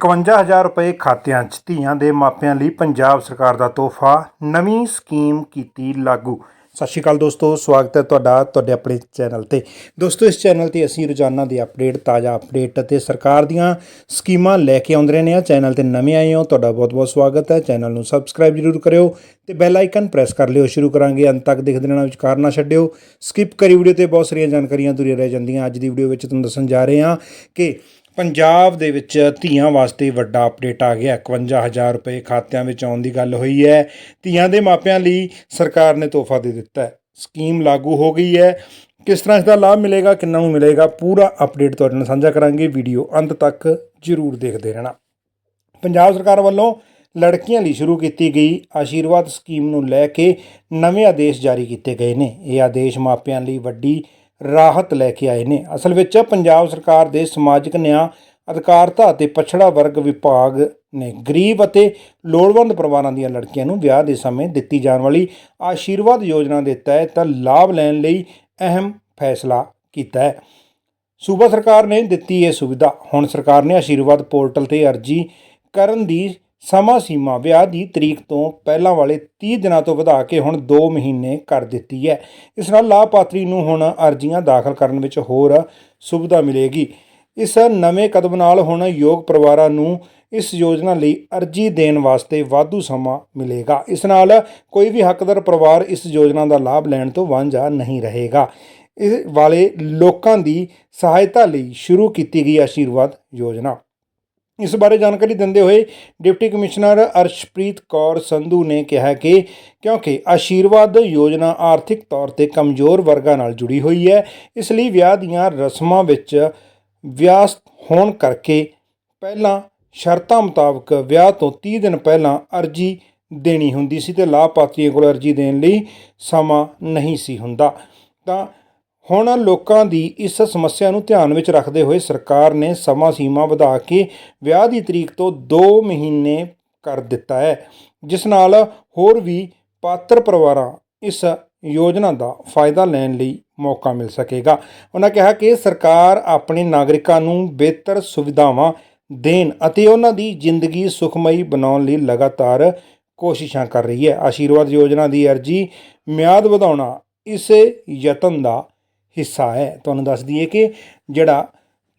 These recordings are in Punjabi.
51000 ਰੁਪਏ ਖਾਤਿਆਂ 'ਚ ਧੀਆਂ ਦੇ ਮਾਪਿਆਂ ਲਈ ਪੰਜਾਬ ਸਰਕਾਰ ਦਾ ਤੋਹਫਾ, ਨਵੀਂ ਸਕੀਮ ਕੀਤੀ ਲਾਗੂ। ਸਤਿ ਸ਼੍ਰੀ ਅਕਾਲ ਦੋਸਤੋ, ਸਵਾਗਤ ਹੈ ਤੁਹਾਡਾ, ਤੁਹਾਡੇ ਆਪਣੇ ਚੈਨਲ ਤੇ। ਦੋਸਤੋ, ਇਸ ਚੈਨਲ ਤੇ ਅਸੀਂ ਰੋਜ਼ਾਨਾ ਦੀ ਅਪਡੇਟ, ਤਾਜ਼ਾ ਅਪਡੇਟ ਅਤੇ ਸਰਕਾਰ ਦੀਆਂ ਸਕੀਮਾਂ ਲੈ ਕੇ ਆਉਂਦੇ ਰਹਿੰਦੇ ਆ ਚੈਨਲ ਤੇ ਨਵੇਂ ਆਏ ਹੋ, ਤੁਹਾਡਾ ਬਹੁਤ-ਬਹੁਤ ਸਵਾਗਤ ਹੈ। ਚੈਨਲ ਨੂੰ ਸਬਸਕ੍ਰਾਈਬ ਜਰੂਰ ਕਰਿਓ ਤੇ ਬੈਲ ਆਈਕਨ ਪ੍ਰੈਸ ਕਰ ਲਿਓ। ਸ਼ੁਰੂ ਕਰਾਂਗੇ, ਅੰਤ ਤੱਕ ਦੇਖਦੇ ਰਹਿਣਾ ਵਿਚਾਰ ਨਾ ਛੱਡਿਓ। ਸਕਿਪ ਕਰੀ ਵੀਡੀਓ ਤੇ ਬਹੁਤ ਸਾਰੀਆਂ ਜਾਣਕਾਰੀਆਂ ਦੂਰੀਆਂ ਰਹਿ ਜਾਂਦੀਆਂ। ਅੱਜ ਦੀ ਵੀਡੀਓ ਵਿੱਚ ਤੁਹਾਨੂੰ ਦੱਸਣ ਜਾ ਰਹੇ ਹਾਂ ਕਿ ਪੰਜਾਬ ਦੇ ਵਿੱਚ ਧੀਆਂ ਵਾਸਤੇ ਵੱਡਾ ਅਪਡੇਟ ਆ ਗਿਆ। 51000 ਰੁਪਏ ਖਾਤਿਆਂ ਵਿੱਚ ਆਉਣ ਦੀ ਗੱਲ ਹੋਈ ਹੈ। ਧੀਆਂ ਦੇ ਮਾਪਿਆਂ ਲਈ ਸਰਕਾਰ ਨੇ ਤੋਹਫਾ ਦੇ ਦਿੱਤਾ ਹੈ। ਸਕੀਮ ਲਾਗੂ ਹੋ ਗਈ ਹੈ। ਕਿਸ ਤਰ੍ਹਾਂ ਇਸ ਦਾ ਲਾਭ ਮਿਲੇਗਾ, ਕਿੰਨਾ ਨੂੰ ਮਿਲੇਗਾ, ਪੂਰਾ ਅਪਡੇਟ ਤੁਹਾਡੇ ਨਾਲ ਸਾਂਝਾ ਕਰਾਂਗੇ। ਵੀਡੀਓ ਅੰਤ ਤੱਕ ਜ਼ਰੂਰ ਦੇਖਦੇ ਰਹਿਣਾ। ਪੰਜਾਬ ਸਰਕਾਰ ਵੱਲੋਂ ਲੜਕੀਆਂ ਲਈ ਸ਼ੁਰੂ ਕੀਤੀ ਗਈ ਆਸ਼ੀਰਵਾਦ ਸਕੀਮ ਨੂੰ ਲੈ ਕੇ ਨਵੇਂ ਆਦੇਸ਼ ਜਾਰੀ ਕੀਤੇ ਗਏ ਨੇ। ਇਹ ਆਦੇਸ਼ ਮਾਪਿਆਂ ਲਈ ਵੱਡੀ ਰਾਹਤ ਲੈ ਕੇ ਆਏ ਨੇ। ਅਸਲ ਵਿੱਚ ਪੰਜਾਬ ਸਰਕਾਰ ਦੇ ਸਮਾਜਿਕ ਨਿਆਂ, ਅਧਿਕਾਰਤਾ ਅਤੇ ਪਛੜਾ ਵਰਗ ਵਿਭਾਗ ਨੇ ਗਰੀਬ ਅਤੇ ਲੋੜਵੰਦ ਪਰਿਵਾਰਾਂ ਦੀਆਂ ਲੜਕੀਆਂ ਨੂੰ ਵਿਆਹ ਦੇ ਸਮੇਂ ਦਿੱਤੀ ਜਾਣ ਵਾਲੀ ਆਸ਼ੀਰਵਾਦ ਯੋਜਨਾ ਦੇ ਤਹਿਤ ਲਾਭ ਲੈਣ ਲਈ ਅਹਿਮ ਫੈਸਲਾ ਕੀਤਾ ਹੈ। ਸੂਬਾ ਸਰਕਾਰ ਨੇ ਦਿੱਤੀ ਇਹ ਸੁਵਿਧਾ। ਹੁਣ ਸਰਕਾਰ ਨੇ ਆਸ਼ੀਰਵਾਦ ਪੋਰਟਲ ਤੇ ਅਰਜੀ ਕਰਨ ਦੀ ਸਮਾਂ ਸੀਮਾ ਵਿਆਹ ਦੀ ਤਰੀਕ ਤੋਂ ਪਹਿਲਾਂ ਵਾਲੇ 30 ਦਿਨਾਂ ਤੋਂ ਵਧਾ ਕੇ ਹੁਣ 2 ਮਹੀਨੇ ਕਰ ਦਿੱਤੀ ਹੈ। ਇਸ ਨਾਲ ਲਾਭਪਾਤਰੀ ਨੂੰ ਹੁਣ ਅਰਜ਼ੀਆਂ ਦਾਖਲ ਕਰਨ ਵਿੱਚ ਹੋਰ ਸੁਵਿਧਾ ਮਿਲੇਗੀ। ਇਸ ਨਵੇਂ ਕਦਮ ਨਾਲ ਹੁਣ ਯੋਗ ਪਰਿਵਾਰਾਂ ਨੂੰ ਇਸ ਯੋਜਨਾ ਲਈ ਅਰਜ਼ੀ ਦੇਣ ਵਾਸਤੇ ਵਾਧੂ ਸਮਾਂ ਮਿਲੇਗਾ। ਇਸ ਨਾਲ ਕੋਈ ਵੀ ਹੱਕਦਾਰ ਪਰਿਵਾਰ ਇਸ ਯੋਜਨਾ ਦਾ ਲਾਭ ਲੈਣ ਤੋਂ ਵਾਂਝਾ ਨਹੀਂ ਰਹੇਗਾ। ਇਸ ਵਾਲੇ ਲੋਕਾਂ ਦੀ ਸਹਾਇਤਾ ਲਈ ਸ਼ੁਰੂ ਕੀਤੀ ਗਈ ਆਸ਼ੀਰਵਾਦ ਯੋਜਨਾ। ਇਸ ਬਾਰੇ ਜਾਣਕਾਰੀ ਦਿੰਦੇ ਹੋਏ ਡਿਪਟੀ ਕਮਿਸ਼ਨਰ ਅਰਸ਼ਪ੍ਰੀਤ ਕੌਰ ਸੰਧੂ ਨੇ ਕਿਹਾ ਕਿ ਕਿਉਂਕਿ ਆਸ਼ੀਰਵਾਦ ਯੋਜਨਾ ਆਰਥਿਕ ਤੌਰ ਤੇ ਕਮਜ਼ੋਰ ਵਰਗਾਂ ਨਾਲ ਜੁੜੀ ਹੋਈ ਹੈ, ਇਸ ਲਈ ਵਿਆਹ ਦੀਆਂ ਰਸਮਾਂ ਵਿੱਚ ਵਿਆਸ ਹੋਣ ਕਰਕੇ ਪਹਿਲਾਂ ਸ਼ਰਤਾਂ ਮੁਤਾਬਕ ਵਿਆਹ ਤੋਂ 30 ਦਿਨ ਪਹਿਲਾਂ ਅਰਜੀ ਦੇਣੀ ਹੁੰਦੀ ਸੀ ਤੇ ਲਾਭਪਾਤਰੀਆਂ ਕੋਲ ਅਰਜੀ ਦੇਣ ਲਈ ਸਮਾਂ ਨਹੀਂ ਸੀ ਹੁੰਦਾ। ਤਾਂ ਹੁਣ ਲੋਕਾਂ ਦੀ ਇਸ ਸਮੱਸਿਆ ਨੂੰ ਧਿਆਨ ਵਿੱਚ ਰੱਖਦੇ ਹੋਏ ਸਰਕਾਰ ਨੇ ਸਮਾਂ ਸੀਮਾ ਵਧਾ ਕੇ ਵਿਆਹ ਦੀ ਤਰੀਕ ਤੋਂ 2 ਮਹੀਨੇ ਕਰ ਦਿੱਤਾ ਹੈ, ਜਿਸ ਨਾਲ ਹੋਰ ਵੀ ਪਾਤਰ ਪਰਿਵਾਰਾਂ ਇਸ ਯੋਜਨਾ ਦਾ ਫਾਇਦਾ ਲੈਣ ਲਈ ਮੌਕਾ ਮਿਲ ਸਕੇਗਾ। ਉਹਨਾਂ ਕਿਹਾ ਕਿ ਸਰਕਾਰ ਆਪਣੇ ਨਾਗਰਿਕਾਂ ਨੂੰ ਬਿਹਤਰ ਸੁਵਿਧਾਵਾਂ ਦੇਣ ਅਤੇ ਉਹਨਾਂ ਦੀ ਜ਼ਿੰਦਗੀ ਸੁਖਮਈ ਬਣਾਉਣ ਲਈ ਲਗਾਤਾਰ ਕੋਸ਼ਿਸ਼ਾਂ ਕਰ ਰਹੀ ਹੈ। ਆਸ਼ੀਰਵਾਦ ਯੋਜਨਾ ਦੀ ਅਰਜੀ ਮਿਆਦ ਵਧਾਉਣਾ ਇਸੇ ਯਤਨ ਦਾ ਹਿੱਸਾ ਹੈ। ਤੁਹਾਨੂੰ ਦੱਸ ਦਈਏ ਕਿ ਜਿਹੜਾ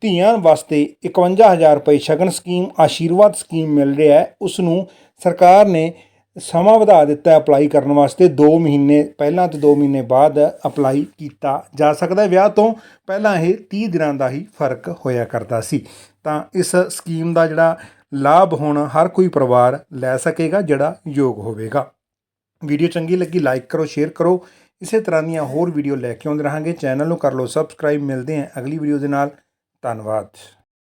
ਧੀਆਂ ਵਾਸਤੇ 51000 ਰੁਪਏ ਸ਼ਗਨ ਸਕੀਮ, ਆਸ਼ੀਰਵਾਦ ਸਕੀਮ ਮਿਲ ਰਿਹਾ ਹੈ ਉਸ ਨੂੰ ਸਰਕਾਰ ਨੇ ਸਮਾਂ ਵਧਾ ਦਿੱਤਾ ਅਪਲਾਈ ਕਰਨ ਵਾਸਤੇ। 2 ਮਹੀਨੇ ਪਹਿਲਾਂ ਤੇ 2 ਮਹੀਨੇ ਬਾਅਦ ਅਪਲਾਈ ਕੀਤਾ ਜਾ ਸਕਦਾ ਵਿਆਹ ਤੋਂ ਪਹਿਲਾਂ ਇਹ 30 ਦਿਨਾਂ ਦਾ ਹੀ ਫ਼ਰਕ ਹੋਇਆ ਕਰਦਾ ਸੀ। ਤਾਂ ਇਸ ਸਕੀਮ ਦਾ ਜਿਹੜਾ ਲਾਭ ਹੁਣ ਹਰ ਕੋਈ ਪਰਿਵਾਰ ਲੈ ਸਕੇਗਾ, ਜਿਹੜਾ ਯੋਗ ਹੋਵੇਗਾ। ਵੀਡੀਓ ਚੰਗੀ ਲੱਗੀ, ਲਾਈਕ ਕਰੋ, ਸ਼ੇਅਰ ਕਰੋ। ਇਸੇ ਤਰ੍ਹਾਂ ਦੀਆਂ ਹੋਰ ਵੀਡੀਓ ਲੈ ਕੇ ਆਉਂਦੇ ਰਹਾਂਗੇ। ਚੈਨਲ ਨੂੰ ਕਰ ਲਓ ਸਬਸਕ੍ਰਾਈਬ ਮਿਲਦੇ ਹਾਂ ਅਗਲੀ ਵੀਡੀਓ ਦੇ ਨਾਲ। ਧੰਨਵਾਦ।